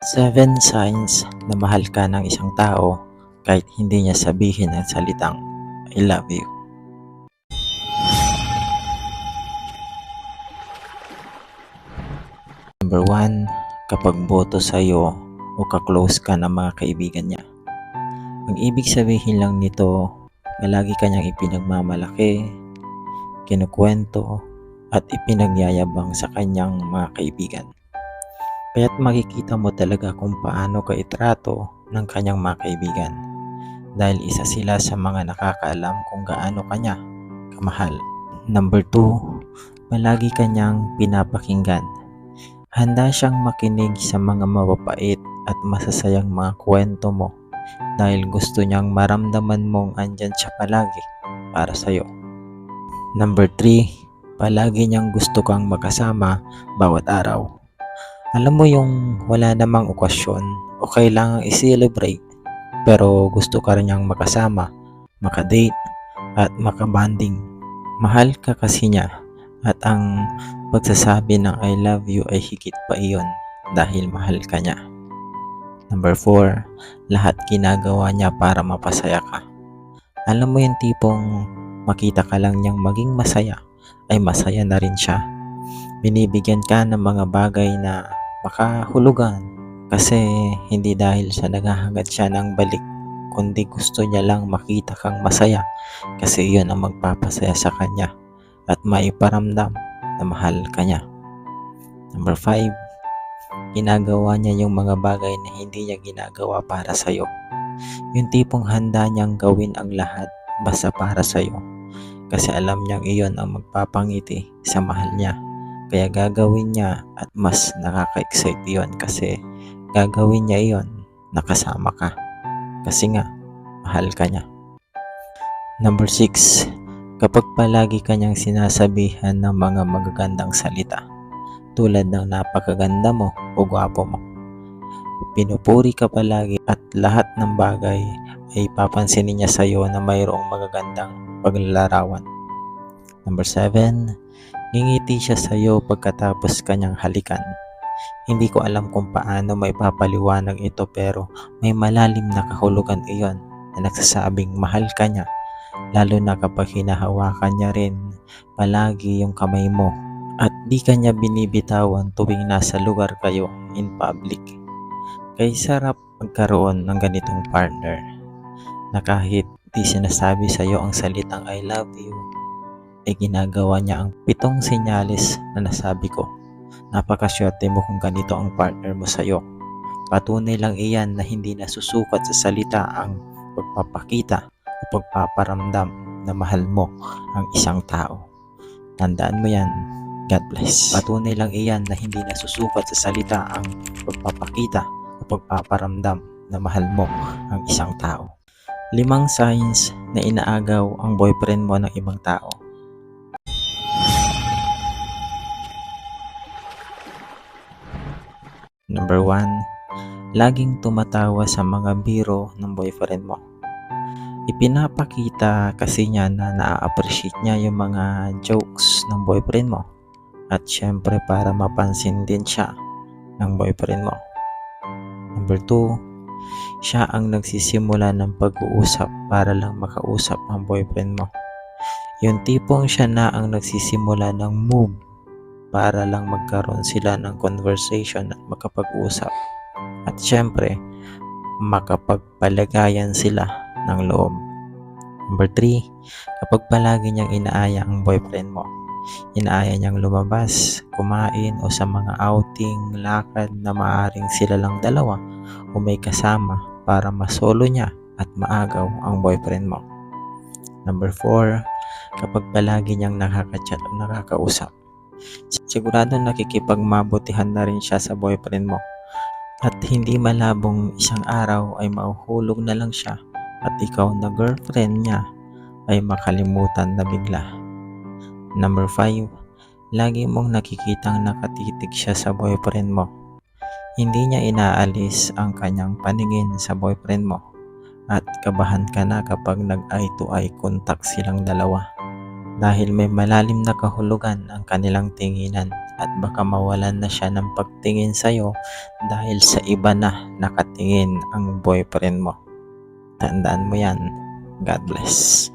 Seven signs na mahal ka ng isang tao kahit hindi niya sabihin ang salitang I love you. Number one, kapag boto sa'yo o kaklose ka ng mga kaibigan niya. Ang ibig sabihin lang nito, palagi kanyang ipinagmamalaki, kinukwento, at ipinagyayabang sa kanyang mga kaibigan. Kaya't makikita mo talaga kung paano ka itrato ng kanyang mga kaibigan dahil isa sila sa mga nakakaalam kung gaano kanya kamahal. Number 2, palagi kanyang pinapakinggan. Handa siyang makinig sa mga mapapait at masasayang mga kwento mo dahil gusto niyang maramdaman mong andyan siya palagi para sa'yo. Number 3, palagi niyang gusto kang makasama bawat araw. Alam mo yung wala namang okasyon o kailangang i-celebrate pero gusto ka rin niyang makasama, makadate at makabanding. Mahal ka kasi niya at ang pagsasabi ng I love you ay higit pa iyon dahil mahal ka niya. Number 4, lahat ginagawa niya para mapasaya ka. Alam mo yung tipong makita ka lang niyang maging masaya ay masaya na rin siya. Binibigyan ka ng mga bagay na makahulugan kasi hindi dahil sa naghahangad siya ng balik kundi gusto niya lang makita kang masaya kasi iyon ang magpapasaya sa kanya at maiparamdam na mahal ka niya. Number 5, ginagawa niya yung mga bagay na hindi niya ginagawa para sa'yo. Yung tipong handa niyang gawin ang lahat basta para sa'yo kasi alam niyang iyon ang magpapangiti sa mahal niya. Kaya gagawin niya at mas nakaka-excite iyon kasi gagawin niya iyon nakasama ka. Kasi nga, mahal ka niya. Number 6, kapag palagi kanyang sinasabihan ng mga magagandang salita tulad ng napakaganda mo o gwapo mo. Pinupuri ka palagi at lahat ng bagay ay papansinin niya sa iyo na mayroong magagandang paglalarawan. Number 7, ngingiti siya sa iyo pagkatapos kanyang halikan. Hindi ko alam kung paano may papaliwanag ito pero may malalim na kahulugan iyon na nagsasabing mahal ka niya lalo na kapag hinahawakan niya rin palagi yung kamay mo at di ka niya binibitawan tuwing nasa lugar kayo in public. Kay sarap magkaroon ng ganitong partner na kahit di sinasabi sa iyo ang salitang I love you ay ginagawa niya ang pitong sinyalis na nasabi ko. Napakaswerte mo kung ganito ang partner mo sa iyo. Patunay lang iyan na hindi nasusukat sa salita ang pagpapakita o pagpaparamdam na mahal mo ang isang tao. Tandaan mo yan. God bless. Patunay lang iyan na hindi nasusukat sa salita ang pagpapakita o pagpaparamdam na mahal mo ang isang tao. Limang signs na inaagaw ang boyfriend mo ng ibang tao. Number 1, laging tumatawa sa mga biro ng boyfriend mo. Ipinapakita kasi niya na na-appreciate niya yung mga jokes ng boyfriend mo. At syempre para mapansin din siya ng boyfriend mo. Number 2, siya ang nagsisimula ng pag-uusap para lang makausap ang boyfriend mo. Yung tipong siya na ang nagsisimula ng move para lang magkaroon sila ng conversation at makapag-usap. At syempre, makapagpalagayan sila ng loob. Number 3, kapag palagi niyang inaaya ang boyfriend mo, inaaya niyang lumabas, kumain o sa mga outing, lakad na maaring sila lang dalawa o may kasama para masolo niya at maagaw ang boyfriend mo. Number 4, kapag palagi niyang nakaka-chat o nakakausap, sigurado nakikipagmabutihan na rin siya sa boyfriend mo. At hindi malabong isang araw ay mauhulog na lang siya at ikaw na girlfriend niya ay makalimutan na bigla. Number 5, lagi mong nakikitang nakatitig siya sa boyfriend mo. Hindi niya inaalis ang kanyang paningin sa boyfriend mo at kabahan ka na kapag nag-eye to eye contact silang dalawa dahil may malalim na kahulugan ang kanilang tinginan at baka mawalan na siya ng pagtingin sa'yo dahil sa iba na nakatingin ang boyfriend mo. Tandaan mo yan. God bless.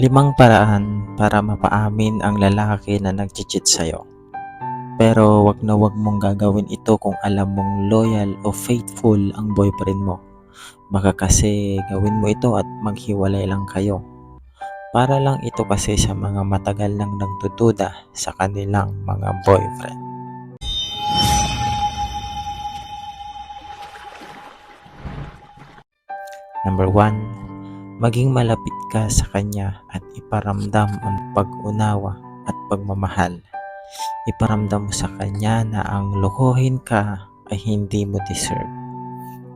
Limang paraan para mapaamin ang lalaki na nag-cheat sa'yo. Pero wag na wag mong gagawin ito kung alam mong loyal o faithful ang boyfriend mo. Baka kasi gawin mo ito at maghiwalay lang kayo. Para lang ito kasi sa mga matagal nang nagdududa sa kanilang mga boyfriend. Number one, maging malapit ka sa kanya at iparamdam ang pag-unawa at pagmamahal. Iparamdam mo sa kanya na ang lokohin ka ay hindi mo deserve.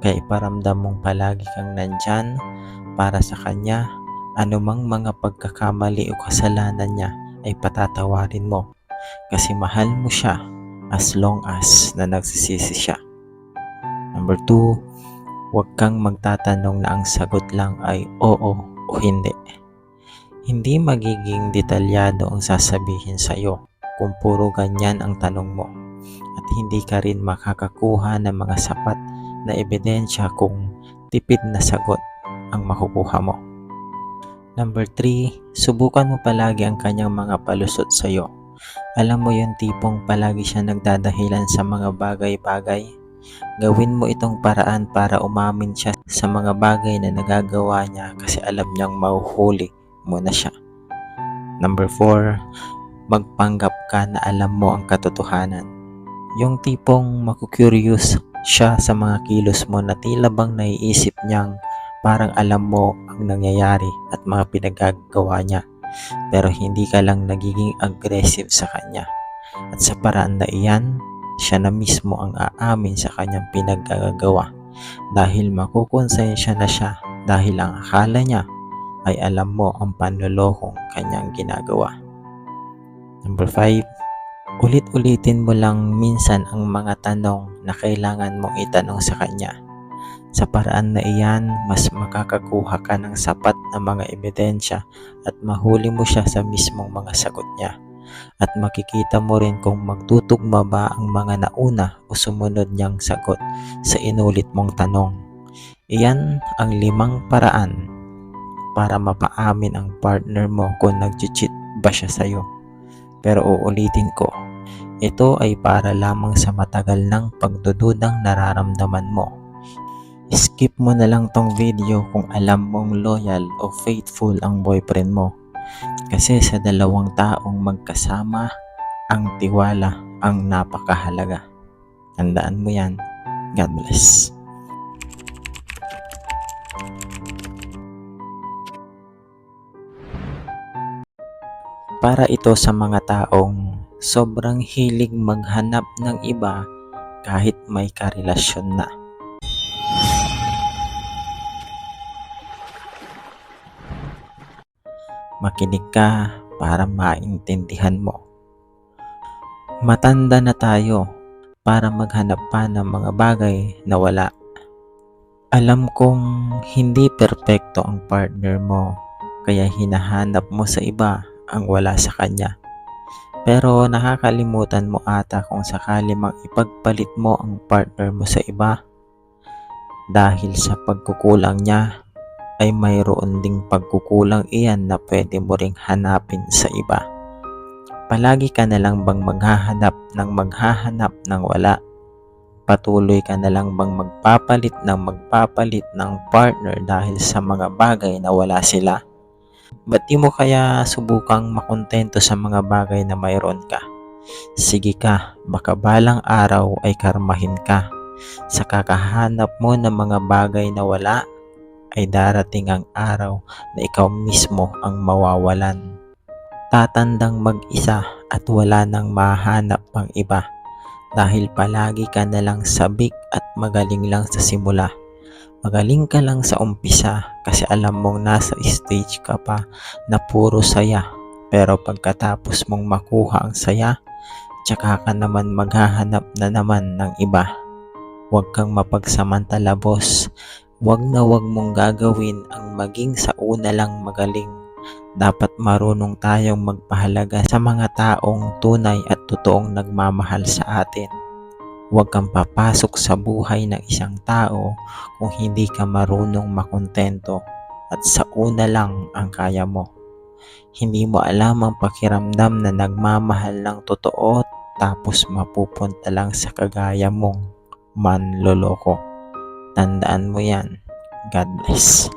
Kaya iparamdam mong palagi kang nandyan para sa kanya, anumang mga pagkakamali o kasalanan niya ay patatawarin mo. Kasi mahal mo siya as long as na nagsisisi siya. Number two, huwag kang magtatanong na ang sagot lang ay oo o hindi. Hindi magiging detalyado ang sasabihin sa'yo kung puro ganyan ang tanong mo at hindi ka rin makakakuha ng mga sapat na ebidensya kung tipid na sagot ang makukuha mo. Number 3, subukan mo palagi ang kanyang mga palusot sa'yo. Alam mo yung tipong palagi siya nagdadahilan sa mga bagay-bagay? Gawin mo itong paraan para umamin siya sa mga bagay na nagagawa niya kasi alam niyang mahuhuli mo na siya. Number 4, magpanggap ka na alam mo ang katotohanan. Yung tipong makukurious siya sa mga kilos mo na tila bang naiisip niyang parang alam mo ang nangyayari at mga pinagagawa niya pero hindi ka lang nagiging aggressive sa kanya. At sa paraan na iyan, siya na mismo ang aamin sa kanyang pinaggagawa dahil makukonsensya na siya dahil ang akala niya ay alam mo ang panlolokong kanyang ginagawa. Number 5, ulit-ulitin mo lang minsan ang mga tanong na kailangan mong itanong sa kanya. Sa paraan na iyan, mas makakakuha ka ng sapat na mga ebidensya at mahuli mo siya sa mismong mga sagot niya. At makikita mo rin kung magtutugma ba ang mga nauna o sumunod niyang sagot sa inulit mong tanong. Iyan ang limang paraan para mapaamin ang partner mo kung nag-cheat ba siya sa'yo. Pero uulitin ko, ito ay para lamang sa matagal ng pagdududang nararamdaman mo. Skip mo na lang tong video kung alam mong loyal o faithful ang boyfriend mo. Kasi sa dalawang taong magkasama, ang tiwala ang napakahalaga. Tandaan mo yan. God bless. Para ito sa mga taong sobrang hilig maghanap ng iba kahit may karelasyon na. Makinig ka para maintindihan mo. Matanda na tayo para maghanap pa ng mga bagay na wala. Alam kong hindi perpekto ang partner mo kaya hinahanap mo sa iba ang wala sa kanya. Pero nakakalimutan mo ata kung sakali mang ipagpalit mo ang partner mo sa iba dahil sa pagkukulang niya ay mayroon ding pagkukulang iyan na pwede mo ring hanapin sa iba. Palagi ka na lang bang maghahanap ng maghahanap ng wala? Patuloy ka na lang bang magpapalit ng magpapalit ng partner dahil sa mga bagay na wala sila? Ba't di mo kaya subukang makontento sa mga bagay na mayroon ka? Sige ka, baka balang araw ay karmahin ka. Sa kakahanap mo ng mga bagay na wala, ay darating ang araw na ikaw mismo ang mawawalan. Tatandang mag-isa at wala nang mahanap pang iba dahil palagi ka na lang sabik at magaling lang sa simula. Magaling ka lang sa umpisa kasi alam mong nasa stage ka pa na puro saya. Pero pagkatapos mong makuha ang saya, tsaka ka naman maghahanap na naman ng iba. Huwag kang mapagsamantala boss. Huwag na huwag mong gagawin ang maging sa una lang magaling. Dapat marunong tayong magpahalaga sa mga taong tunay at totoong nagmamahal sa atin. Huwag kang papasok sa buhay ng isang tao kung hindi ka marunong makontento at sa una lang ang kaya mo. Hindi mo alam ang pakiramdam na nagmamahal ng totoo tapos mapupunta lang sa kagaya mong manloloko. Tandaan mo yan. God bless.